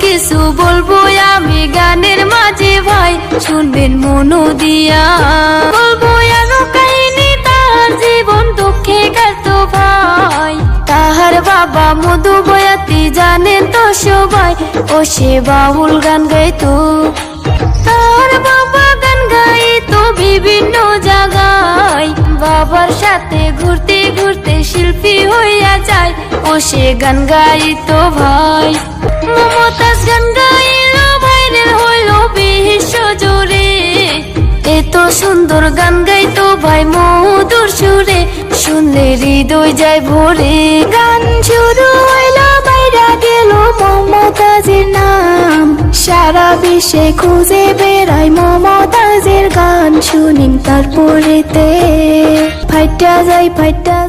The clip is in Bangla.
কিছু বলব আমি গানের মাঝে, ভাই। শুনবেন মনো দিয়া। বলব তার জীবন দুঃখে কাটত ভাই। তাহার বাবা মধু বয়াতি জানেন তো সবাই, ও সে বাউল গান গাইতো। তার বাবা গান গাইতো বিভিন্ন জায়গায়। বাবার সাথে ঘুরতে ঘুরতে শিল্পী হইয়া যায়, ও সে গান গাইতো ভাই। মমতাজ গান গাইলো ভাইরাল হইল বিশ্ব জুড়ে। এত সুন্দর গান গাইতো ভাই মধুর সুরে। শুনলে হৃদয় যায় ভরে। গান শুরু হইল, বাইরা গেল মমতাজের নাম। সারা বিশ্বে খুঁজে বেড়াই মমতাজের গান শুনিন তারপরেতে। ফাইটা যাই ফাইটা